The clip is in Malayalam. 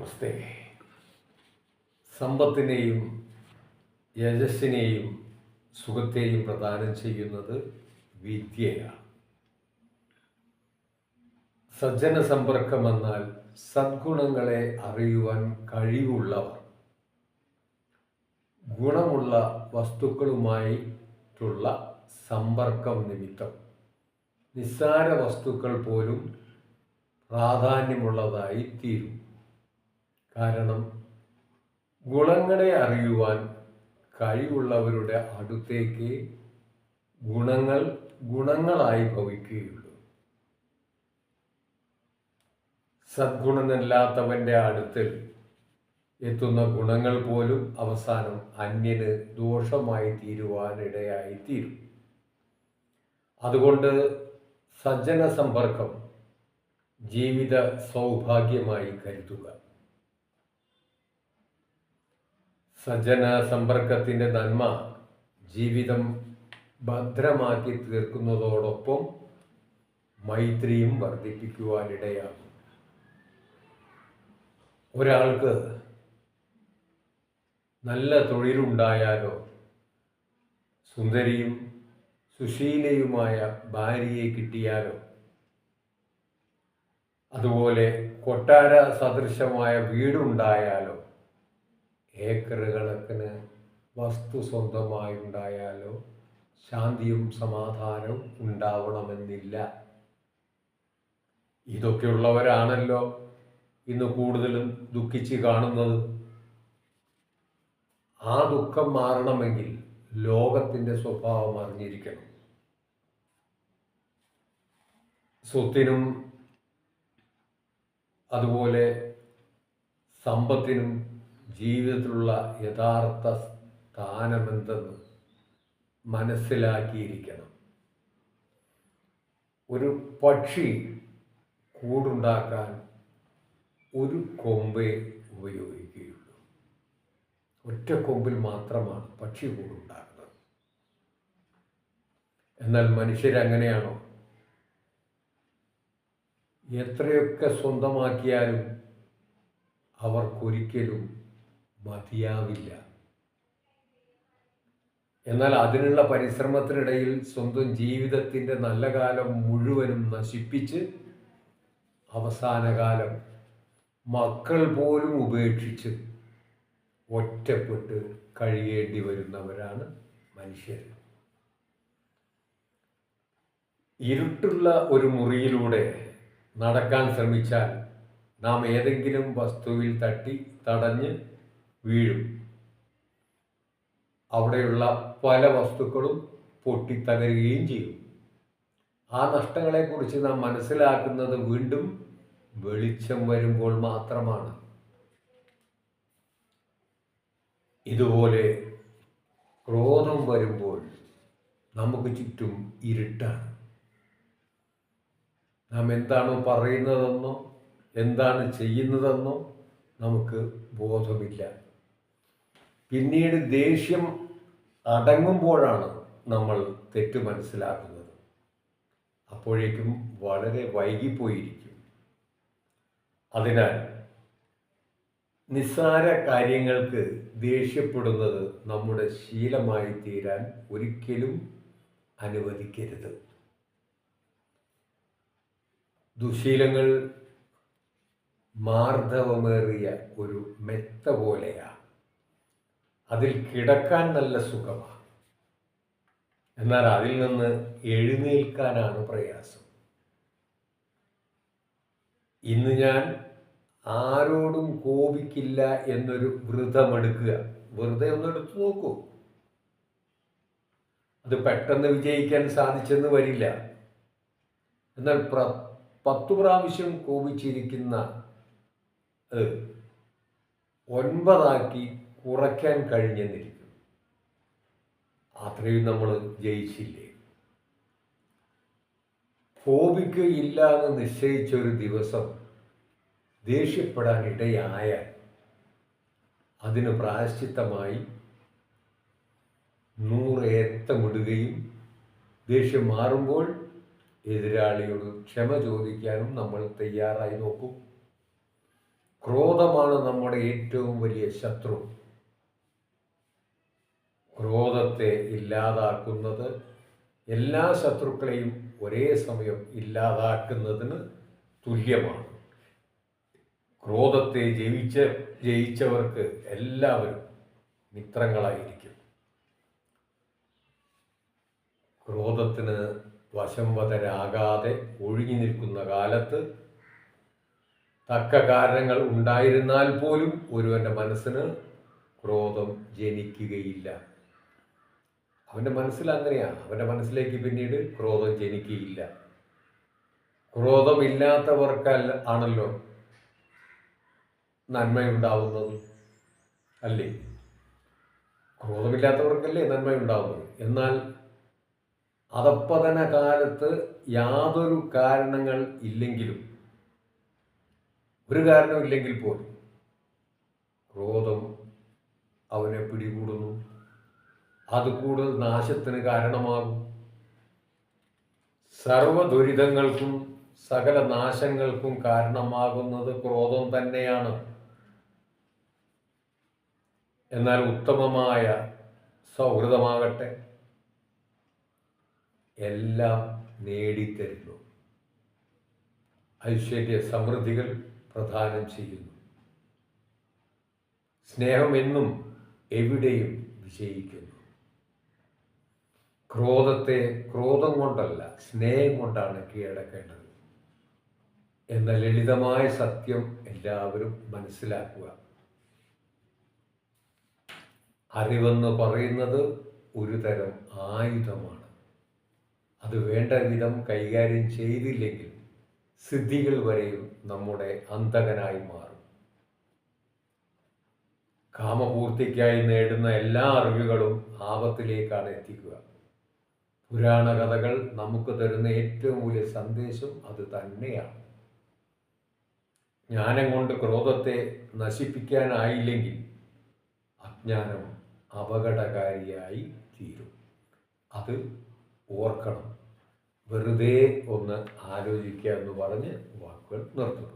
നമസ്തേ. സമ്പത്തിനെയും യശസ്സിനെയും സുഖത്തെയും പ്രദാനം ചെയ്യുന്നത് വിദ്യയാണ്. സജ്ജന സമ്പർക്കം എന്നാൽ സദ്ഗുണങ്ങളെ അറിയുവാൻ കഴിവുള്ളവർ. ഗുണമുള്ള വസ്തുക്കളുമായിട്ടുള്ള സമ്പർക്കം നിമിത്തം. നിസ്സാര വസ്തുക്കൾ പോലും പ്രാധാന്യമുള്ളതായി തീരും കാരണം ഗുണങ്ങളെ അറിയുവാൻ കഴിവുള്ളവരുടെ അടുത്തേക്ക് ഗുണങ്ങൾ ഗുണങ്ങളായി ഭവിക്കുകയുള്ളൂ. സദ്ഗുണമില്ലാത്തവന്റെ അടുത്തിൽ എത്തുന്ന ഗുണങ്ങൾ പോലും അവസാനം അന്യന് ദോഷമായി തീരുവാനിടയായി തീരും അതുകൊണ്ട് സജ്ജന സമ്പർക്കം ജീവിത സൗഭാഗ്യമായി കരുതുക. സജ്ജന സമ്പർക്കത്തിന്റെ നന്മ ജീവിതം ഭദ്രമാക്കി തീർക്കുന്നതോടൊപ്പം മൈത്രിയും വർദ്ധിപ്പിക്കുവാനിടയാകും. ഒരാൾക്ക് നല്ല തൊഴിലുണ്ടായാലോ സുന്ദരിയും സുശീലയുമായ ഭാര്യയെ കിട്ടിയാലോ അതുപോലെ കൊട്ടാര സദൃശമായ വീടുണ്ടായാലോ ഏക്കർ കണക്കിന് വസ്തു സ്വന്തമായി ഉണ്ടായാലോ ശാന്തിയും സമാധാനവും ഉണ്ടാവണമെന്നില്ല. ഇതൊക്കെയുള്ളവരാണല്ലോ ഇന്ന് കൂടുതലും ദുഃഖിച്ച് കാണുന്നത്. ആ ദുഃഖം മാറണമെങ്കിൽ ലോകത്തിന്റെ സ്വഭാവം അറിഞ്ഞിരിക്കണം. സ്വത്തിനും അതുപോലെ സമ്പത്തിനും ജീവിതത്തിലുള്ള യഥാർത്ഥ സ്ഥാനമെന്തെന്ന് മനസ്സിലാക്കിയിരിക്കണം. ഒരു പക്ഷി കൂടുണ്ടാക്കാൻ ഒരു കൊമ്പേ ഉപയോഗിക്കുകയുള്ളൂ. ഒറ്റ കൊമ്പിൽ മാത്രമാണ് പക്ഷി കൂടുണ്ടാക്കുന്നത്. എന്നാൽ മനുഷ്യരങ്ങനെയാണോ? എത്രയൊക്കെ സ്വന്തമാക്കിയാലും അവർക്കൊരിക്കലും മതിയാവില്ല. എന്നാൽ അതിനുള്ള പരിശ്രമത്തിനിടയിൽ സ്വന്തം ജീവിതത്തിന്റെ നല്ല കാലം മുഴുവനും നശിപ്പിച്ച് അവസാനകാലം മക്കൾ പോലും ഉപേക്ഷിച്ച് ഒറ്റപ്പെട്ട് കഴിയേണ്ടി വരുന്നവരാണ് മനുഷ്യർ. ഇരുട്ടുള്ള ഒരു മുറിയിലൂടെ നടക്കാൻ ശ്രമിച്ചാൽ നാം ഏതെങ്കിലും വസ്തുവിൽ തട്ടി തടഞ്ഞ് വീഴും. അവിടെയുള്ള പല വസ്തുക്കളും പൊട്ടിത്തകരുകയും ചെയ്യും. ആ നഷ്ടങ്ങളെക്കുറിച്ച് നാം മനസ്സിലാക്കുന്നത് വീണ്ടും വെളിച്ചം വരുമ്പോൾ മാത്രമാണ്. ഇതുപോലെ ക്രോധം വരുമ്പോൾ നമുക്ക് ചുറ്റും ഇരുട്ടാണ്. നാം എന്താണോ പറയുന്നതെന്നോ എന്താണ് ചെയ്യുന്നതെന്നോ നമുക്ക് ബോധമില്ല. പിന്നീട് ദേഷ്യം അടങ്ങുമ്പോഴാണ് നമ്മൾ തെറ്റ് മനസ്സിലാക്കുന്നത്. അപ്പോഴേക്കും വളരെ വൈകിപ്പോയിരിക്കും. അതിനാൽ നിസ്സാര കാര്യങ്ങൾക്ക് ദേഷ്യപ്പെടുന്നത് നമ്മുടെ ശീലമായി തീരാൻ ഒരിക്കലും അനുവദിക്കരുത്. ദുശീലങ്ങൾ മാർദ്ദവമേറിയ ഒരു മെത്ത പോലെയാണ് അതിൽ കിടക്കാൻ നല്ല സുഖമാണ്. എന്നാൽ അതിൽ നിന്ന് എഴുന്നേൽക്കാനാണ് പ്രയാസം. ഇന്ന് ഞാൻ ആരോടും കോപിക്കില്ല എന്നൊരു വ്രതമെടുക്കുക. വെറുതെ ഒന്ന് എടുത്തു നോക്കൂ. അത് പെട്ടെന്ന് വിജയിക്കാൻ സാധിച്ചെന്ന് വരില്ല. എന്നാൽ പ്ര പത്തു പ്രാവശ്യം കോപിച്ചിരിക്കുന്ന ഒൻപതാക്കി കുറയ്ക്കാൻ കഴിഞ്ഞെന്നിരിക്കും അത്രയും നമ്മൾ ജയിച്ചില്ലേ? കോപിക്കുകയില്ല എന്ന് നിശ്ചയിച്ച ഒരു ദിവസം ദേഷ്യപ്പെടാൻ ഇടയായാൽ അതിന് പ്രായശ്ചിത്തമായി നൂറ് ഏത്തമിടുകയും ദേഷ്യം മാറുമ്പോൾ എതിരാളിയോട് ക്ഷമ ചോദിക്കാനും നമ്മൾ തയ്യാറായി നോക്കും. ക്രോധമാണ് നമ്മുടെ ഏറ്റവും വലിയ ശത്രു. ക്രോധത്തെ ഇല്ലാതാക്കുന്നത് എല്ലാ ശത്രുക്കളെയും ഒരേ സമയം ഇല്ലാതാക്കുന്നതിന് തുല്യമാണ്. ക്രോധത്തെ ജയിച്ച ജയിച്ചവർക്ക് എല്ലാവരും മിത്രങ്ങളായിരിക്കും. ക്രോധത്തിന് വശംവതരാകാതെ ഒഴുകി നിൽക്കുന്ന കാലത്ത് തക്ക കാരണങ്ങൾ ഉണ്ടായിരുന്നാൽ പോലും ഒരുവന്റെ മനസ്സിന് ക്രോധം ജനിക്കുകയില്ല. അവന്റെ മനസ്സിൽ അങ്ങനെയാണ് അവന്റെ മനസ്സിലേക്ക് പിന്നീട് ക്രോധം ജനിക്കുകയില്ല. ക്രോധമില്ലാത്തവർക്കല്ല ആണല്ലോ നന്മയുണ്ടാവുന്നത് അല്ലേ? ക്രോധമില്ലാത്തവർക്കല്ലേ നന്മയുണ്ടാവുന്നത്? എന്നാൽ അതപ്പതന കാലത്ത് യാതൊരു കാരണങ്ങൾ ഇല്ലെങ്കിലും ഒരു കാരണമില്ലെങ്കിൽ പോലും ക്രോധം അവനെ പിടികൂടുന്നു. അത് കൂടുതൽ നാശത്തിന് കാരണമാകും. സർവ ദുരിതങ്ങൾക്കും സകല നാശങ്ങൾക്കും കാരണമാകുന്നത് ക്രോധം തന്നെയാണ്. എന്നാൽ ഉത്തമമായ സൗഹൃദമാകട്ടെ. എല്ലാം നേടിത്തരുന്നു. ഐശ്വര്യ സമൃദ്ധികൾ പ്രദാനം ചെയ്യുന്നു. സ്നേഹം എന്നും എവിടെയും വിജയിക്കുന്നു. ക്രോധത്തെ ക്രോധം കൊണ്ടല്ല സ്നേഹം കൊണ്ടാണ് കീഴടക്കേണ്ടത്. എന്ന ലളിതമായ സത്യം എല്ലാവരും മനസ്സിലാക്കുക. അറിവെന്ന് പറയുന്നത് ഒരു തരം ആയുധമാണ്. അത് വേണ്ട വിധം കൈകാര്യം ചെയ്തില്ലെങ്കിൽ സിദ്ധികൾ വരെയും നമ്മുടെ അന്തകനായി മാറും. കാമപൂർത്തിക്കായി നേടുന്ന എല്ലാ അറിവുകളും ആപത്തിലേക്കാണ് എത്തിക്കുക. പുരാണ കഥകൾ നമുക്ക് തരുന്ന ഏറ്റവും വലിയ സന്ദേശം അത് തന്നെയാണ്. ജ്ഞാനം കൊണ്ട് ക്രോധത്തെ നശിപ്പിക്കാനായില്ലെങ്കിൽ അജ്ഞാനം അപകടകാരിയായി തീരും. അത് ഓർക്കണം. വെറുതെ ഒന്ന് ആലോചിക്കുക എന്ന് പറഞ്ഞ് വാക്കുകൾ നിർത്തുന്നു.